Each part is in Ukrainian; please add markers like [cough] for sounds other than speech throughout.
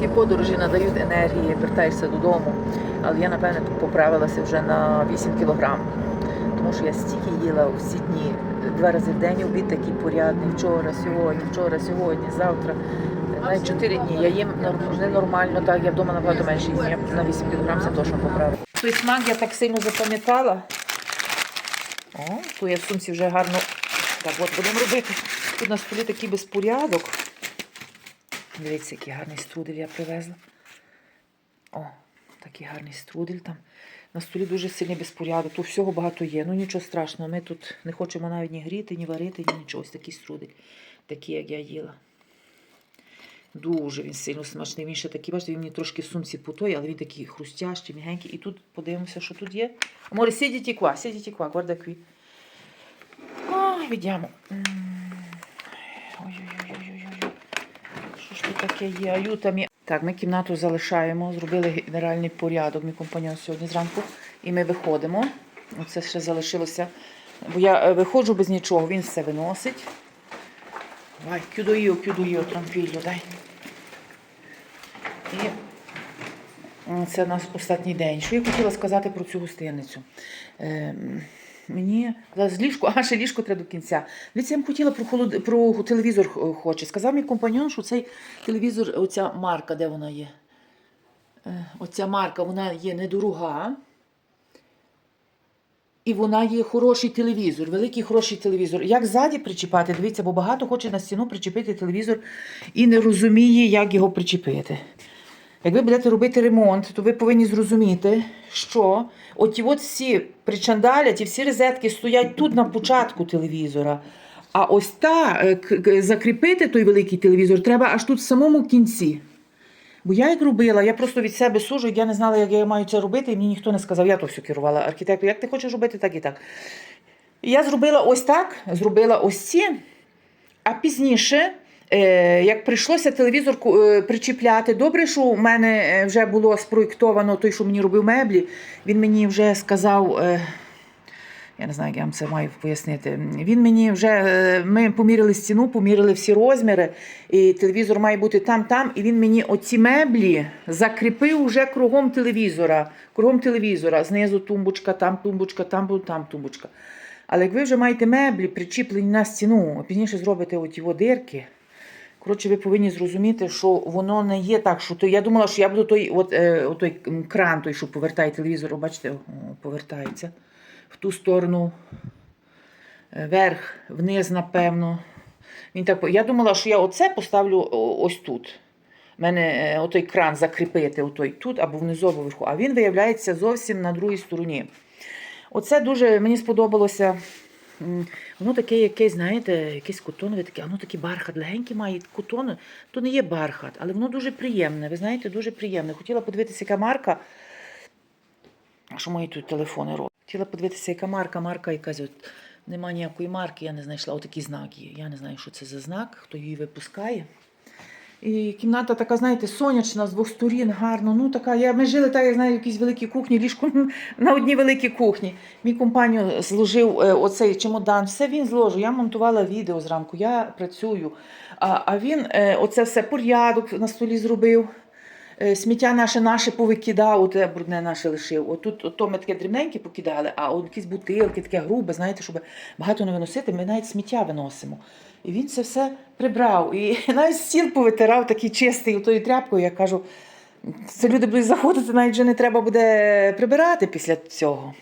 Такі подорожі надають енергії, вертаєшся додому. Але я, напевне, поправилася вже на 8 кілограм. Тому що я стільки їла всі дні, два рази в день обід такий порядний. Вчора, сьогодні, вчора, сьогодні, завтра. Навіть 4 дні. Я їм норм- ненормально, так, я вдома набагато менше їм. Я на 8 кілограм це точно поправила. Той смак я так сильно запам'ятала. О, то я в сумці вже гарно. Так, от будемо робити. Тут на столі такий безпорядок. Дивіться, який гарний струдель я привезла. О, такий гарний струдель там. На столі дуже сильний безпорядок. Тут всього багато є. Ну нічого страшного. Ми тут не хочемо навіть ні гріти, ні варити, ні нічого. Ось такий струдель. Такий, як я їла. Дуже він сильно смачний. Він ще такий, бачите, він мені трошки в сумці путой, але він такий хрустящий, м'ягенький. І тут подивимося, що тут є. Море, сидіть qua, сидіть qua, guarda qui. Ой, vediamo. М. Ой-ой-ой-ой-ой. Що ж тут таке є? Аютамі. Так, ми кімнату залишаємо, зробили генеральний порядок, мій компаньон сьогодні зранку. І ми виходимо. Оце ще залишилося. Бо я е, виходжу без нічого, він все виносить. Io, chiudo io, tranquillo, dai. І це наш останній день. Що я хотіла сказати про цю гостиницю? Мені зараз ліжко, [laughs] а ще ліжко треба до кінця. Дивіться, я б хотіла про, холод... про телевізор хоче. Сказав мій компаньон, що цей телевізор, оця марка, де вона є? Е, Оця марка, вона є недорога. І вона є хороший телевізор, великий хороший телевізор. Як ззаді причіпати, дивіться, бо багато хоче на стіну причепити телевізор і не розуміє, як його причепити. Як ви будете робити ремонт, то ви повинні зрозуміти, що оті от всі причандаля, ті всі розетки стоять тут на початку телевізора. А ось та е, закріпити той великий телевізор треба аж тут в самому кінці. Бо я як робила, я просто від себе сужу, я не знала, як я маю це робити, і мені ніхто не сказав, я то все керувала. Архітектор, як ти хочеш робити, так і так. І я зробила ось так, зробила ось ці, а пізніше, як прийшлося телевізор е, причіпляти, добре, що у мене е, вже було спроєктовано той, що мені робив меблі, він мені вже сказав. Е, я не знаю, як я вам це маю пояснити. Він мені вже е, ми поміряли стіну, поміряли всі розміри, і телевізор має бути там, там. І він мені оці меблі закріпив вже кругом телевізора. Кругом телевізора. Знизу тумбочка, там тумбочка, там там тумбочка. Але як ви вже маєте меблі причіплені на стіну, пізніше зробите оті дирки. Коротше, ви повинні зрозуміти, що воно не є так, що то я думала, що я буду той, от, е, от той кран, той, що повертає телевізор, бачите, повертається в ту сторону, е, вверх, вниз, напевно. Він так, я думала, що я оце поставлю ось тут. У мене е, отой кран закріпити отой тут або внизу, або вверху. А він виявляється зовсім на другій стороні. Оце дуже мені сподобалося. Воно таке якесь, знаєте, якесь котонове, таке, воно такий бархат, легенький має котон. То не є бархат, але воно дуже приємне. Ви знаєте, дуже приємне. Хотіла подивитися, яка марка. Що мої тут телефони роблять? Хотіла подивитися, яка марка, марка якась. От, нема ніякої марки, я не знайшла. Отакий знак є. Я не знаю, що це за знак, хто її випускає. І кімната така, знаєте, сонячна з двох сторін, гарно. Ну, така, я, ми жили так, я знаю, в якійсь великій кухні, ліжко [laughs] на одній великій кухні. Мій компанію зложив е, оцей чемодан, все він зложив. Я монтувала відео зранку, я працюю. А, а він е, оце все порядок на столі зробив. Е, Сміття наше наше повикидав, оте брудне наше лишив. Отут ото ми таке дрібненьке покидали, а от якісь бутилки, таке грубе, знаєте, щоб багато не виносити, ми навіть сміття виносимо. І він це все прибрав. І [laughs] навіть стіл повитирав такий чистий тою тряпкою. Я кажу, це люди будуть заходити, навіть вже не треба буде прибирати після цього.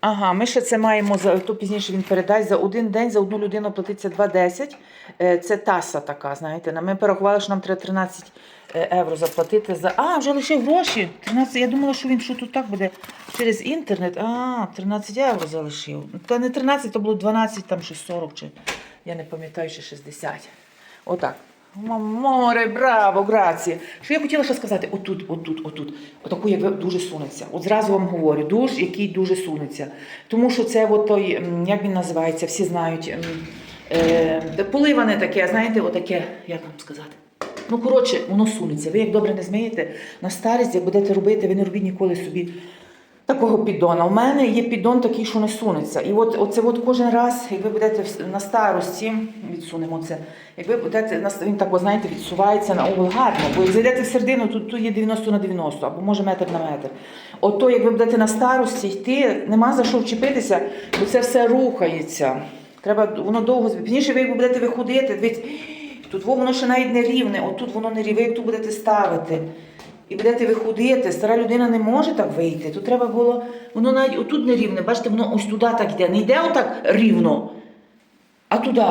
Ага, ми ще це маємо за то пізніше він передасть за один день за одну людину платиться 2,10. Е, Це таса така, знаєте. Ми порахували, що нам треба 13 е, євро заплатити за. А, вже лишив гроші. 13, я думала, що він що тут так буде через інтернет. А, 13 євро залишив. Та не 13, то було 12, там щось 40 чи я не пам'ятаю, чи 60. Отак. Море, браво, грація. Що я хотіла ще сказати? Отут, отут, отут. Отаку, як дуже сунеться. От зразу вам говорю, душ, який дуже сунеться. Тому що це от той, як він називається, всі знають. Е, поливане таке, знаєте, отаке, як вам сказати. Ну, коротше, воно сунеться. Ви як добре не змиєте, на старість, як будете робити, ви не робіть ніколи собі такого піддона. У мене є піддон такий, що не сунеться. І от оце от кожен раз, як ви будете на старості, відсунемо це, як ви будете, він так, от, знаєте, відсувається на угол гарно, бо як зайдете в середину, тут, є 90 на 90, або може метр на метр. Ото, як ви будете на старості йти, нема за що вчепитися, бо це все рухається. Треба, воно довго, пізніше ви будете виходити, дивіться, тут воно ще навіть не рівне, отут воно не рівне, як тут будете ставити. І будете виходити, стара людина не може так вийти. Тут треба було, воно навіть отут не рівне, бачите, воно ось туди так йде. Не йде отак рівно, а туди.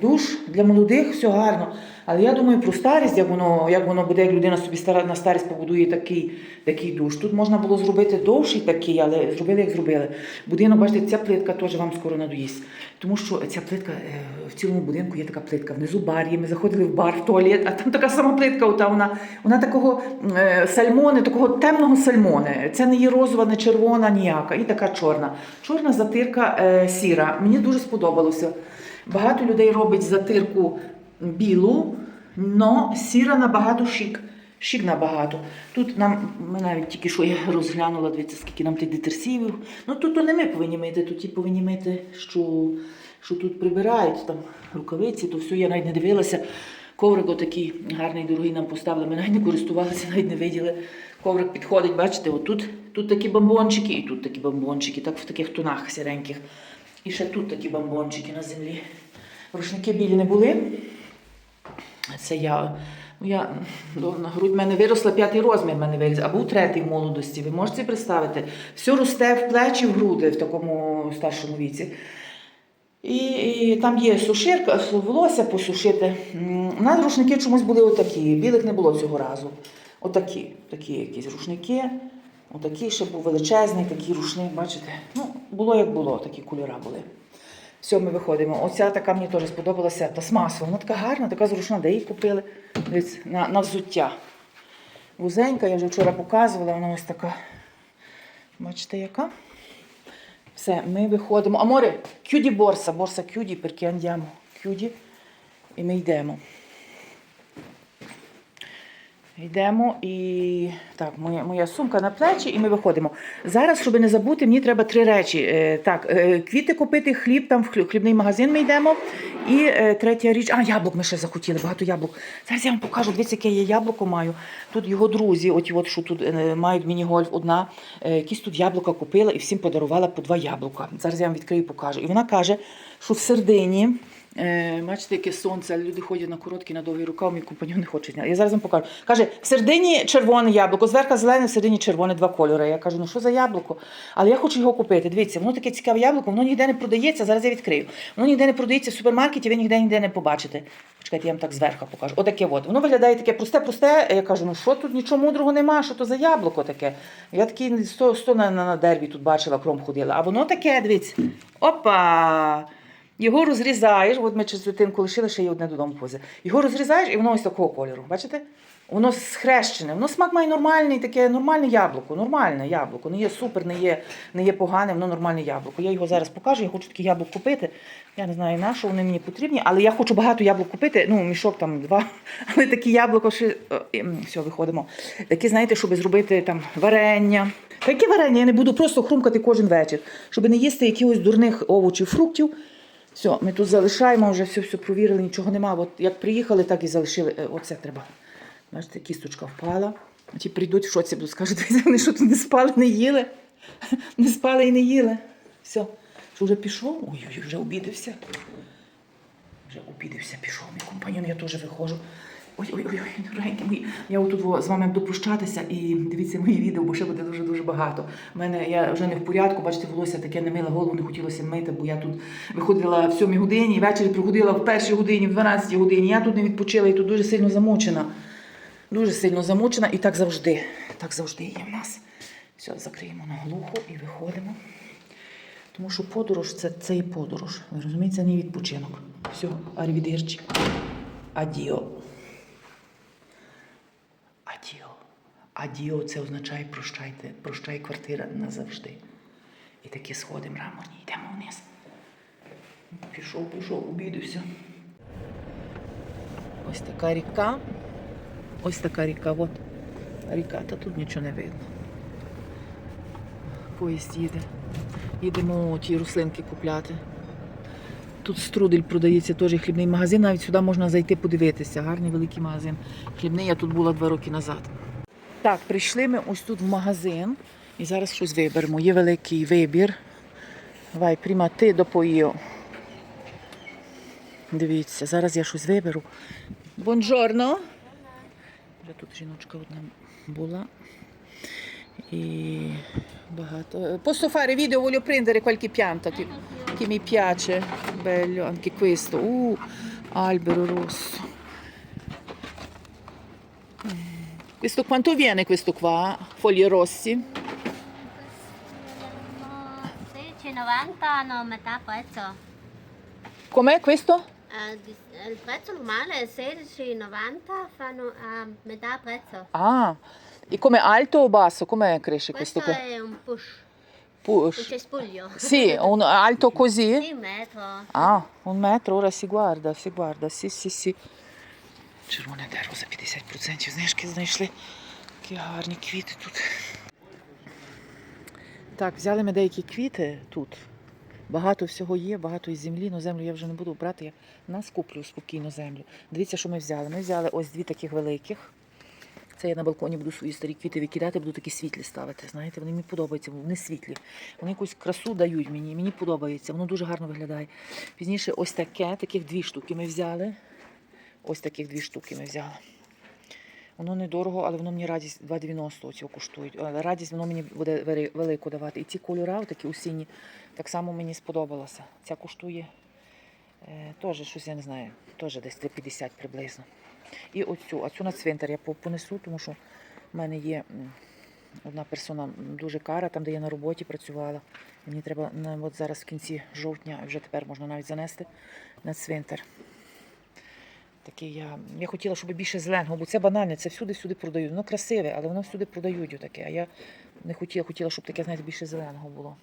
Душ для молодих все гарно. Але я думаю про старість, як воно, як воно буде, як людина собі стара, на старість побудує такий, такий душ. Тут можна було зробити довший такий, але зробили, як зробили. Будинок, бачите, ця плитка теж вам скоро надоїсть. Тому що ця плитка е, в цілому будинку є така плитка. Внизу бар є. Ми заходили в бар, в туалет, а там така сама плитка, ота вона, вона такого е, сальмони, такого темного сальмони. Це не є розова, не червона, ніяка, і така чорна. Чорна затирка е, сіра. Мені дуже сподобалося. Багато людей робить затирку білу, но сіра набагато шик. Шик набагато. Тут нам, ми навіть тільки що я розглянула, дивіться, скільки нам тих детерсивів. Ну тут то не ми повинні мити, тут ті повинні мити, що, що тут прибирають, там рукавиці, то все, я навіть не дивилася. Коврик отакий гарний, дорогий нам поставили. Ми навіть не користувалися, навіть не виділи. Коврик підходить, бачите, отут тут такі бомбончики, і тут такі бомбончики, так в таких тонах сіреньких. І ще тут такі бомбончики на землі. Рушники білі не були. Це я. ну, я до- на грудь в мене виросла п'ятий розмір, мене виріс, а був третій в молодості. Ви можете представити? Все росте в плечі, в груди в такому старшому віці. І, і там є суширка, волосся посушити. У нас рушники чомусь були отакі. Білих не було цього разу. Отакі, такі якісь рушники. Отакий ще був величезний, такий рушник, бачите? Ну, було як було, такі кольори були. Все, ми виходимо. Оця така мені теж сподобалася пластмасова. Вона така гарна, така зручна, де її купили Дивіться, на, на взуття. Вузенька, я вже вчора показувала, вона ось така. Бачите, яка? Все, ми виходимо. Аморе, кюді борса, борса кюді, andiamo. Кюді. І ми йдемо. Йдемо і так, моя, моя сумка на плечі, і ми виходимо. Зараз, щоб не забути, мені треба три речі. Е, так, е, квіти купити, хліб, там в хлібний магазин ми йдемо. І е, третя річ, а яблук ми ще захотіли, багато яблук. Зараз я вам покажу, дивіться, яке я яблуко маю. Тут його друзі, от, от що тут мають міні-гольф, одна, якісь тут яблука купила і всім подарувала по два яблука. Зараз я вам відкрию і покажу. І вона каже, що в середині. Е, бачите, яке сонце, люди ходять на короткі, на довгі рукав, мій компаньон не хоче зняти. Я зараз вам покажу. Каже, в середині червоне яблуко, зверху зелене, в середині червоне, два кольори. Я кажу, ну що за яблуко? Але я хочу його купити. Дивіться, воно таке цікаве яблуко, воно ніде не продається. Зараз я відкрию. Воно ніде не продається в супермаркеті, ви ніде ніде не побачите. Почекайте, я вам так зверху покажу. Отаке от. Воно виглядає таке просте-просте. Я кажу, ну що тут нічого мудрого нема, що то за яблуко таке. Я такий 100, 100 на, на, на дереві тут бачила, кром ходила. А воно таке, дивіться. Опа! Його розрізаєш, от ми через дитинку лишили, ще є одне додому позе. Його розрізаєш, і воно ось такого кольору. Бачите? Воно схрещене, воно смак має нормальний, таке нормальне яблуко, нормальне яблуко. Не є супер, не є, не є погане, воно нормальне яблуко. Я його зараз покажу, я хочу таке яблуко купити. Я не знаю на що вони мені потрібні, але я хочу багато яблук купити. Ну, мішок там два. [laughs] Але такі яблуко ще. ем, Все, виходимо. Такі, знаєте, щоб зробити там варення. Такі варення я не буду просто хрумкати кожен вечір, щоб не їсти якихось дурних овочів, фруктів. Все, ми тут залишаємо, вже все, все провірили, нічого нема. От як приїхали, так і залишили. Е, Оце треба. Бачите, кісточка впала. Ті прийдуть в шоці, будуть скажуть, вони що тут не спали, не їли. [laughs] Не спали і не їли. Все. Що вже пішов? Ой-ой, вже обідався. Обідався, пішов. Мій компаньон, я теж виходжу. Ой-ой-ой, дорогенькі мої. Я отут з вами буду прощатися і дивіться мої відео, бо ще буде дуже-дуже багато. У мене я вже не в порядку, бачите, волосся таке не миле, голову не хотілося мити, бо я тут виходила в 7 годині, ввечері приходила в першій годині, в 12 годині. Я тут не відпочила і тут дуже сильно замучена. Дуже сильно замучена і так завжди. Так завжди є в нас. Все, закриємо наглухо і виходимо. Тому що подорож це, це і подорож. Ви розумієте, це не відпочинок. Все, арвідерчі. Адіо. Адіо. Адіо це означає прощайте, прощай квартира назавжди. І такі сходи мраморні, йдемо вниз. Пішов, пішов, обідався. Ось така ріка. Ось така ріка. От ріка, та тут нічого не видно. Поїзд їде. Їдемо ті рослинки купляти. Тут струдель продається теж хлібний магазин. Навіть сюди можна зайти подивитися. Гарний великий магазин. Хлібний я тут була два роки назад. Так, прийшли ми ось тут в магазин і зараз щось виберемо. Є великий вибір. Vai, prima ти допоїв. Дивіться, зараз я щось виберу. Бонжорно. Вже тут жіночка одна була. І багато. Posso fare video, voglio prendere qualche pianta che, che mi. Bello, anche questo. Uh, albero rosso. Mm. Questo quanto viene questo qua? Fogli rossi? 16,90 hanno metà prezzo. Com'è questo? Eh, di- il prezzo normale è 16,90, fanno a metà prezzo. Ah, e come alto o basso? Come cresce questo, Questo è un push, Push. cespuglio. Sì, un alto così? Sì, un metro. Ah, un metro, ora si guarda, si guarda, sì, sì, sì. Червоне дерево за 50% знижки знайшли. Які гарні квіти тут. Так, взяли ми деякі квіти тут. Багато всього є, багато із землі, але землю я вже не буду брати, я нас куплю спокійно землю. Дивіться, що ми взяли. Ми взяли ось дві таких великих. Це я на балконі буду свої старі квіти викидати, буду такі світлі ставити. Знаєте, вони мені подобаються, вони світлі. Вони якусь красу дають мені, мені подобається, воно дуже гарно виглядає. Пізніше ось таке, таких дві штуки ми взяли. Ось таких дві штуки ми взяли. Воно недорого, але воно мені радість 2,90 цього коштують. Радість воно мені буде велику давати. І ці кольори, такі осінні, так само мені сподобалося. Ця коштує теж щось, я не знаю, теж десь 3,50 приблизно. І оцю, а на цвинтар я понесу, тому що в мене є одна персона дуже кара, там, де я на роботі працювала. Мені треба на, от зараз в кінці жовтня, вже тепер можна навіть занести на цвинтар. Такий я, я хотіла, щоб більше зеленого, бо це банальне, це всюди-всюди продають. Воно красиве, але воно всюди продають отаке. А я не хотіла, хотіла, щоб таке, знаєте, більше зеленого було.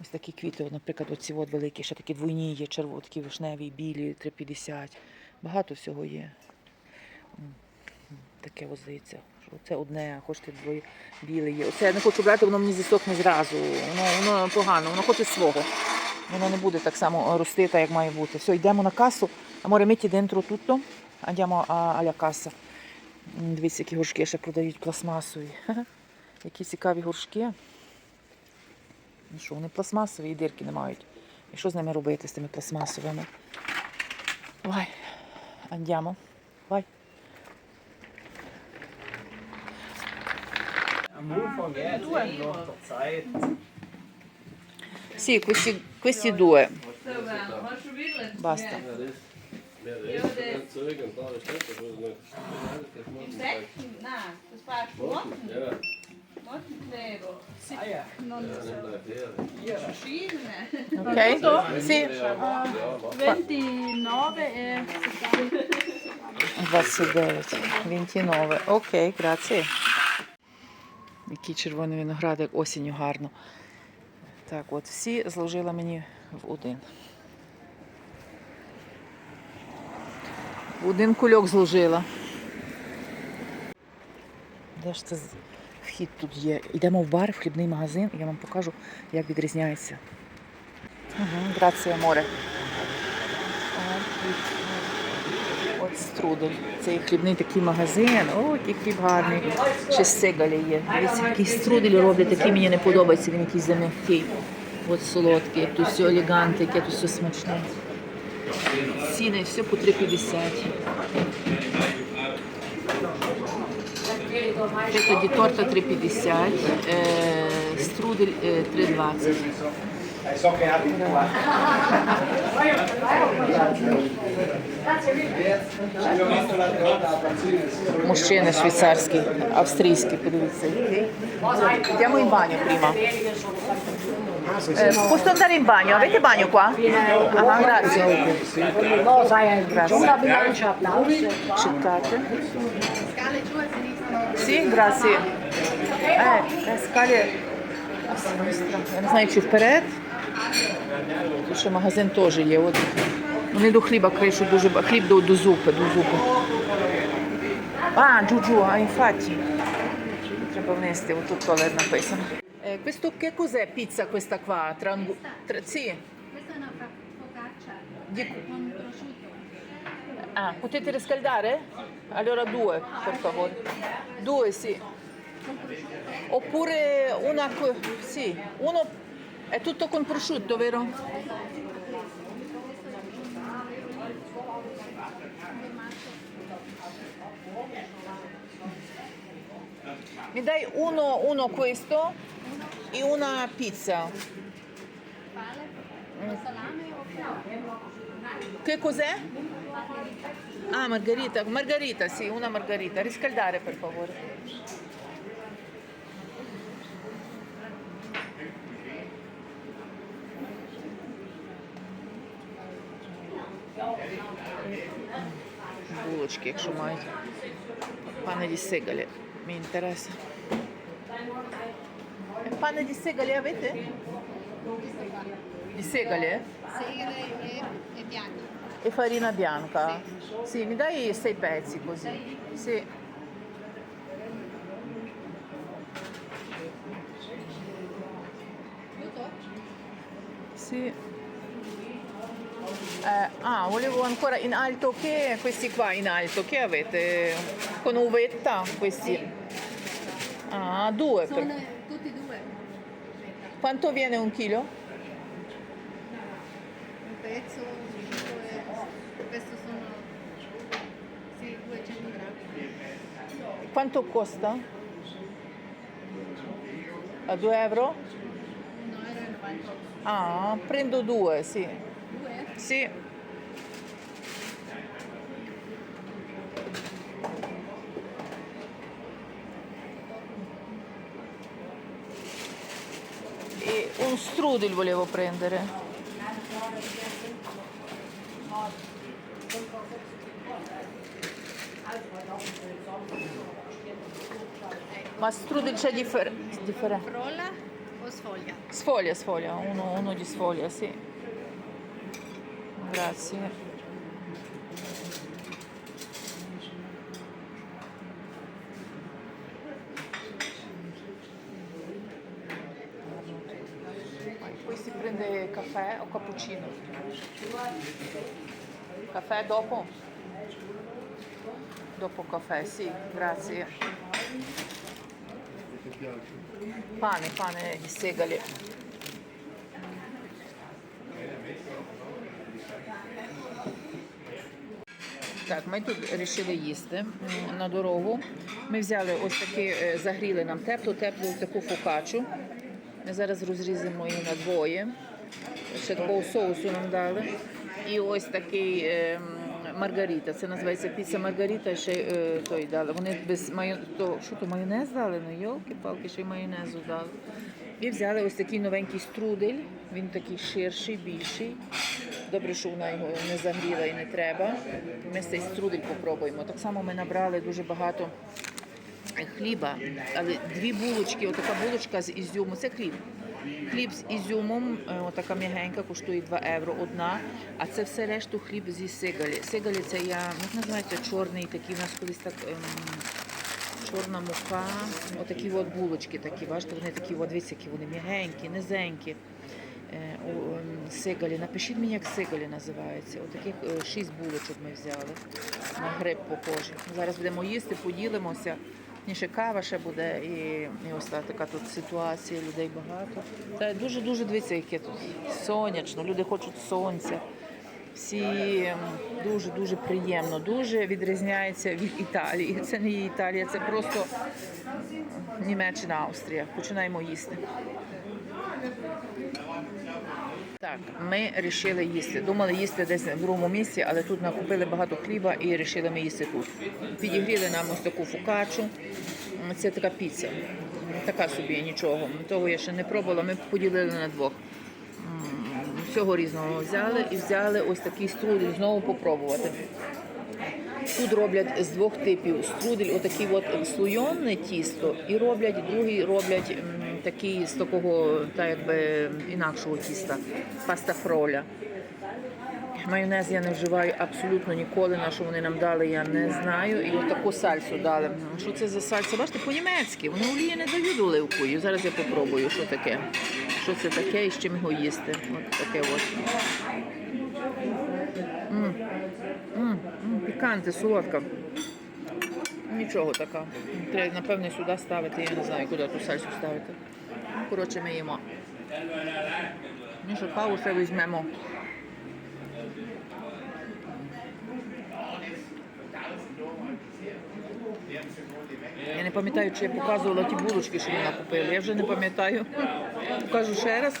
Ось такі квіти, наприклад, оці от великі, ще такі двойні є, червоні, такі вишневі, білі, 3,50. Багато всього є. Таке ось здається. Це одне, а хочете двоє біле є. Оце я не хочу брати, воно мені засохне зразу. Воно, воно погано, воно хоче свого. Воно не буде так само рости, так як має бути. Все, йдемо на касу. Amore, metti dentro tutto. Andiamo a- alla cassa. М, Дивіться, які горшки ще продають пластмасові. [laughs] Які цікаві горшки. Ну що, вони пластмасові і дирки не мають. І що з ними робити, з тими пластмасовими? Am Anfang noch der Zeit. Sì, questi, questi due. Basta. Nein, das war Schwarzen. Ok? Sì. Ja, 29 e 29, 29. Окей, grazie. Який червоний виноград, як осінню гарно. Так, от всі зложила мені в один. В один кульок зложила. Де ж це вхід тут є? Йдемо в бар, в хлібний магазин, і я вам покажу, як відрізняється. Угу, грація море. От струдель. Це хлібний такий магазин. О, який хліб гарний. Ще з сигаля є. Дивіться, який струдель роблять, такий мені не подобається, він якийсь зам'який. От солодкий, тут все елеганте, яке тут все смачне. Ціни все по 3,50. Це тоді торта 3,50, е, струдель е, 3,20. Мужчина швейцарський, австрійський, подивіться. Йдемо і баню prima. Eh, posso andare in bagno? Avete bagno qua? Ah, grazie. Grazie. Cercate. Sì, grazie. Eh, sinistra. Я не знаю, чи вперед. Тут ще магазин теж є. От. Вони до хліба кришуть дуже ба- хліб до, до зупи, до зупи. А, джуджу, а інфаті. Треба внести, отут туалет написано. Eh, questo che cos'è pizza questa qua? Trangu- tra- sì. Questa è una focaccia Di- con prosciutto. Ah, potete riscaldare? Allora due, per favore. Due, sì. Oppure una... co- Sì, uno... È tutto con prosciutto, vero? Mi dai uno, uno questo e una pizza. Che cos'è? Ah, margherita. Margherita, sì, una margherita. Riscaldare, per favore. Булочки, якщо мають. Пане ді сигалі. Mi E pane di segale avete? Di segale? segale e, e bianco. E farina bianca? Sì, mi dai sei pezzi così. Sì. Sì. Eh, ah, volevo ancora in alto che questi qua in alto che avete con uvetta questi. Ah, due. per- Sono tutti e due. Quanto viene un chilo? Un pezzo, due, questo sono sì, 200 grammi. Quanto costa? A 2 euro? 1,90 euro. Ah, prendo due, sì. Due? Sì. E un strudel volevo prendere. Ma strudel c'è differ- differente. Frolla o sfoglia? Sfoglia, sfoglia, uno, uno di sfoglia, sì. Grazie. Caffè o cappuccino? Caffè dopo? Dopo caffè, sì, grazie. Pane, pane di segale. Так, ми тут вирішили їсти на дорогу. Ми взяли ось такі, е, загріли нам теплу, теплу таку фокачу. Ми зараз розрізаємо її на двоє. Ще такого соусу нам дали. І ось такий е, маргарита. Це називається піца маргарита. Ще е, той дали. Вони без майон... то, що то майонез дали? Ну йолки-палки, ще й майонезу дали. І взяли ось такий новенький струдель. Він такий ширший, більший. Добре, що вона його не загріла і не треба. Ми цей струдель попробуємо. Так само ми набрали дуже багато хліба, але дві булочки, отака булочка з ізюму. Це хліб. Хліб з ізюмом, е, отака м'ягенька, коштує 2 євро одна. А це все решту хліб зі сигалі. Сигалі це я, як називається, чорний, такий у нас колись так. Ем, чорна мука, отакі от булочки такі, бачите, вони такі, от, дивіться, які вони м'ягенькі, низенькі. Е, ем, Сигалі. Напишіть мені, як сигалі називається. Отаких е, шість булочок ми взяли. На гриб похожі. Зараз будемо їсти, поділимося. Ні, ще кава ще буде, і, і ось така тут ситуація, людей багато. Та дуже-дуже дивіться, яке тут сонячно, люди хочуть сонця. Всі дуже-дуже приємно, дуже відрізняється від Італії. Це не Італія, це просто Німеччина, Австрія. Починаємо їсти. Так, ми вирішили їсти. Думали їсти десь в другому місці, але тут накупили багато хліба і вирішили ми їсти тут. Підігріли нам ось таку фукачу. Це така піца. Така собі нічого. Того я ще не пробувала. Ми поділили на двох. Всього різного взяли і взяли ось такий струдель знову попробувати. Тут роблять з двох типів струдель, отакий от слойонне тісто, і роблять другий роблять такий з такого, та якби інакшого тіста, паста фроля. Майонез я не вживаю абсолютно ніколи. На що вони нам дали, я не знаю. І отаку сальсу дали. Що це за сальса? Бачите, по-німецьки. Вони олії не дають оливкою. Зараз я попробую, що таке. Що це таке і з чим його їсти. От таке от. М, м, м, Піканти, солодка. Нічого така. Треба, напевне, сюди ставити. Я не знаю, куди ту сальсу ставити. Коротше, ми їмо. Ну що, каву ще візьмемо. Я не пам'ятаю, чи я показувала ті булочки, що ми накупили. Я вже не пам'ятаю. Покажу ще раз.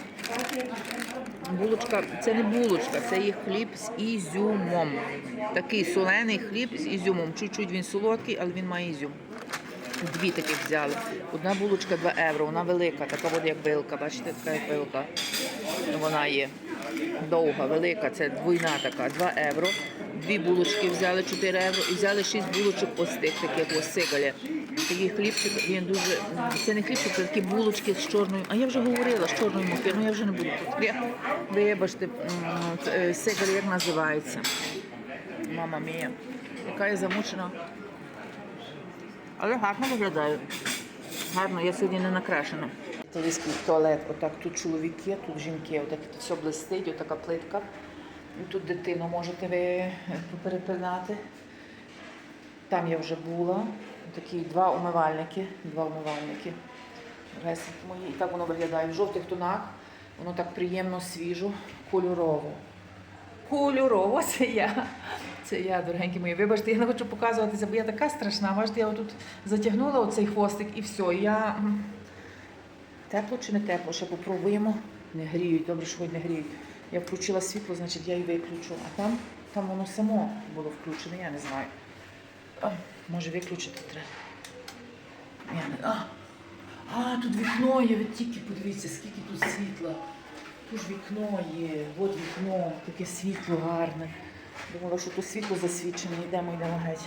Булочка, це не булочка, це є хліб з ізюмом. Такий солений хліб з ізюмом. Чуть-чуть він солодкий, але він має ізюм. Дві таких взяли. Одна булочка 2 євро, вона велика, така от як вилка. Бачите, така як вилка. Вона є довга, велика, це двойна така, 2 євро. Дві булочки взяли 4 євро і взяли 6 булочок ось тих таких ось сигаля. Такий хлібчик, він дуже. Це не хлібчик, це такі булочки з чорною. А я вже говорила з чорною муки, ну я вже не буду. Вибачте, е, сигаль як називається. Мама мія. Яка я замучена. Але гарно виглядає. Гарно, я сьогодні не накрашена. Італійський туалет, отак тут чоловіки, тут жінки, отак тут все блистить, отака плитка. І тут дитину можете ви е, перепинати. Там я вже була. Такі два умивальники. Два умивальники. І так воно виглядає в жовтих тонах. Воно так приємно, свіжо, кольорово. Кольорово, [laughs] це я. Це я, дорогенькі мої. Вибачте, я не хочу показуватися, бо я така страшна. Бачите, я отут затягнула оцей хвостик і все. Я... Тепло чи не тепло? Ще попробуємо. Не гріють, добре, що не гріють. Я включила світло, значить я і виключу. А там, там воно само було включене, я не знаю. Може виключити треба. Я не... а, а, тут вікно є, ви тільки подивіться, скільки тут світла. Тут ж вікно є, от вікно, таке світло гарне. Думала, що тут світло засвічене, йдемо, йдемо геть.